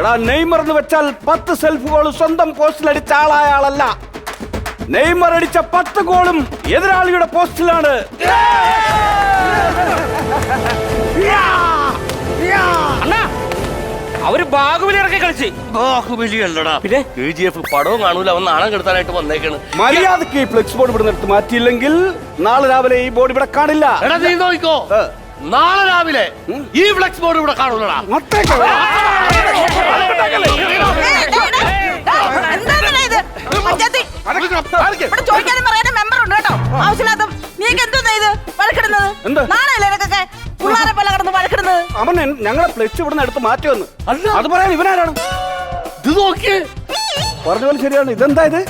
എടാ നെയ്മർ എന്ന് വെച്ചാൽ പത്ത് സെൽഫ് ഗോൾ സ്വന്തം പോസ്റ്റിൽ അടിച്ച ആളായ ആളല്ല. നെയ്മർ അടിച്ച പത്ത് ഗോളും എതിരാളിയുടെ പോസ്റ്റിലാണ് അണ്ണാ അവർ ബാഹുബലി ഇറക്കി കളിച്ച്. ബാഹുബലി അല്ലടാ പിന്നെ? കെ ജി എഫ് പടവും കാണൂല അവൻ നാണം കെടുത്താനായിട്ട് വന്നേക്കാണ്. മര്യാദയ്ക്ക് ഈ ഫ്ലെക്സ് ബോർഡ് ഇവിടെ നിർത്തി മാറ്റിയില്ലെങ്കിൽ നാളെ രാവിലെ ഈ ബോർഡ് ഇവിടെ കാണില്ല. എടാ നീ നോക്കിക്കോ. നാളെ രാവിലെ ഈ ഫ്ലെക്സ് ബോർഡ് ഇവിടെ കാണൂലടാ. ഇവിടെ ചോദിക്കാനും പറയാനും മെമ്പർ ഉണ്ട് കേട്ടോ ആവശ്യമില്ലാത്ത നീക്ക് എന്തോന്നാ ഇത്? വഴക്കിടുന്നത്? എന്ത്? നാണല്ലേ ഇതൊക്കെ പിള്ളേരെ പോലെ കിടന്ന് വഴക്കിടുന്നത്? അവൻ ഞങ്ങളെ ഫ്ലെക്സ് ഇവിടുന്ന് എടുത്ത് മാറ്റി വന്ന്. അല്ല. അത് പറയാൻ ഇവനാരാണ്? ഇത് നോക്കിയേ. പറഞ്ഞ പോലെ ശരിയാണ്. ഇതെന്താ ഇത്?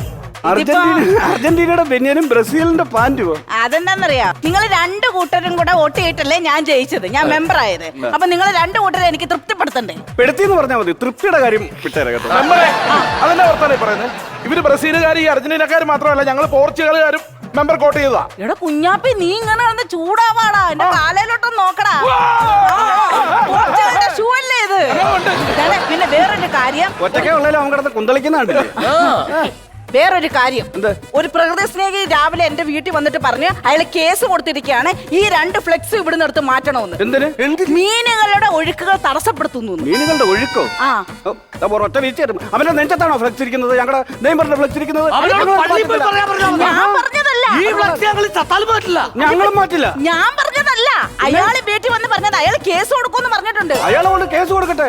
അർജന്റീനയുടെ ബെന്യാനും ബ്രസീലിന്റെ പാന്റുവോ? അതെന്താന്നറിയാ? നിങ്ങൾ രണ്ടു കൂട്ടരും കൂടെ വോട്ട് ചെയ്തിട്ടല്ലേ ഞാൻ ജയിച്ചത്. ഞാൻ മെമ്പർ ആയത്. അപ്പൊ നിങ്ങൾ രണ്ടു കൂട്ടരെ എനിക്ക് തൃപ്തിപ്പെടുത്തണ്ടേ? പെടുത്തി എന്ന് പറഞ്ഞാൽ മതി. തൃപ്തിയുടെ കാര്യം വിട്ടേരെ കേട്ടോ മെമ്പറെ അതെന്നെ വർത്താനം പറയുന്നത്? ഇവർ ബ്രസീലുകാർ ഈ അർജന്റീനക്കാർ മാത്രമല്ല ഞങ്ങൾ പോർച്ചുഗലുകാരും മെമ്പർ കോട്ട് ചെയ്തതാ. എടാ കുഞ്ഞാപ്പി നീ ഇങ്ങനെ വന്ന് ചൂടാവാടാ. എന്റെ കാലയിലോട്ടൊന്ന് നോക്കടാ. ഷൂ അല്ലേ ഇത്? പിന്നെ വേറൊരു കാര്യം. ഒറ്റക്കേ ഉള്ളാലും അവൻ കിടന്ന് കുന്തളിക്കുന്നുണ്ട് കണ്ടില്ലേ? വേറൊരു കാര്യം. എന്ത്? ഒരു പ്രകൃതി സ്നേഹി രാവിലെ എന്റെ വീട്ടിൽ വന്നിട്ട് പറഞ്ഞു അയാൾ കേസ് കൊടുത്തിരിക്കുകയാണ്. ഈ രണ്ട് ഫ്ലെക്സ് ഇവിടുന്ന് എടുത്ത് മാറ്റണമെന്ന്. എന്തിന്? മീനുകളുടെ ഒഴുക്കുകൾ തടസ്സപ്പെടുത്തുന്നു എന്ന്. മീനുകളുടെ ഒഴുക്കോ? ആ. ഓ, ദാ പോരെ, ഒറ്റ അവന്റെ നെഞ്ചത്താണോ ഫ്ലെക്സ് ഇരിക്കുന്നത്? ഞങ്ങളുടെ നെയ്മറിന്റെ ഫ്ലെക്സ് ഇരിക്കുന്നത്? അവനോട് പള്ളിയിൽ പോയി പറയാൻ പറഞ്ഞാ മതി. ഞാൻ പറഞ്ഞതല്ല. ഈ ഫ്ലെക്സ് ഞങ്ങൾ ചത്താലും പറ്റില്ല ഞങ്ങളും മാറ്റില്ല. ഞാൻ അയാൾ വീട്ടിൽ വന്ന് പറഞ്ഞത്. അയാൾ കേസ് കൊടുക്കുമെന്ന് പറഞ്ഞിട്ടുണ്ട്. അയാളെ കൊണ്ട് കേസ് കൊടുക്കട്ടെ?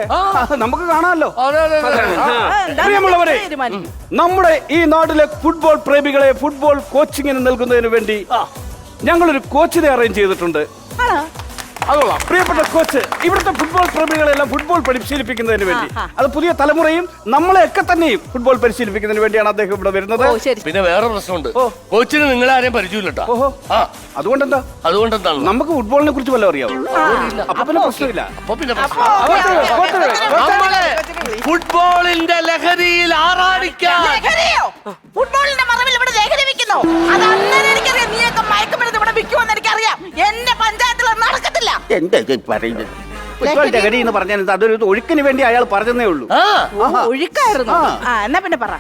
നമുക്ക് കാണാമല്ലോ. അതെ, അതെ, അതെ. പ്രിയമുള്ളവരെ തീരുമാനിക്കും. നമ്മുടെ ഈ നാട്ടിലെ ഫുട്ബോൾ പ്രേമികളെ ഫുട്ബോൾ കോച്ചിങ്ങിന് നൽകുന്നതിന് വേണ്ടി ഞങ്ങളൊരു കോച്ചിനെ അറേഞ്ച് ചെയ്തിട്ടുണ്ട്. ആണോ? അതുകൊള്ളാം. പ്രിയപ്പെട്ട കോച്ച് ഇവിടുത്തെ ഫുട്ബോൾ പ്രേമികളെല്ലാം ഫുട്ബോൾ പരിശീലിപ്പിക്കുന്നതിന് വേണ്ടി. അത് പുതിയ തലമുറയും നമ്മളെയൊക്കെ തന്നെയും ഫുട്ബോൾ പരിശീലിപ്പിക്കുന്നതിന് വേണ്ടിയാണ് അദ്ദേഹം ഇവിടെ വരുന്നത്. പിന്നെ വേറെ പ്രശ്നമുണ്ട്. കോച്ചിന് നിങ്ങളെ ആരെയും പരിചയമില്ലട്ടോ. ഓഹോ. ആ. അതുകൊണ്ടെന്താ? അതുകൊണ്ട് നമുക്ക് ഫുട്ബോളിനെ കുറിച്ച് വല്ല അറിയാവോ? അപ്പൊ പിന്നെ പ്രശ്നമില്ല. ഫുട്ബോളിന്റെ ലഹരിയിൽ ആറാടിക്കാൻ. ഫുട്ബോളിന്റെ മറവിൽ ഇവിടെ ലഹരി വെക്കുന്നു. അത് എന്താ ഇത് പറയുന്നത്? ലഹരി എന്ന് പറഞ്ഞാൽ എന്താ? അതൊരു ഒഴുക്കിന് വേണ്ടി അയാൾ പറഞ്ഞതേ ഉള്ളൂ. ആ. ഒഴുക്കായിരുന്നു. ആ എന്നാ പിന്നെ പറ.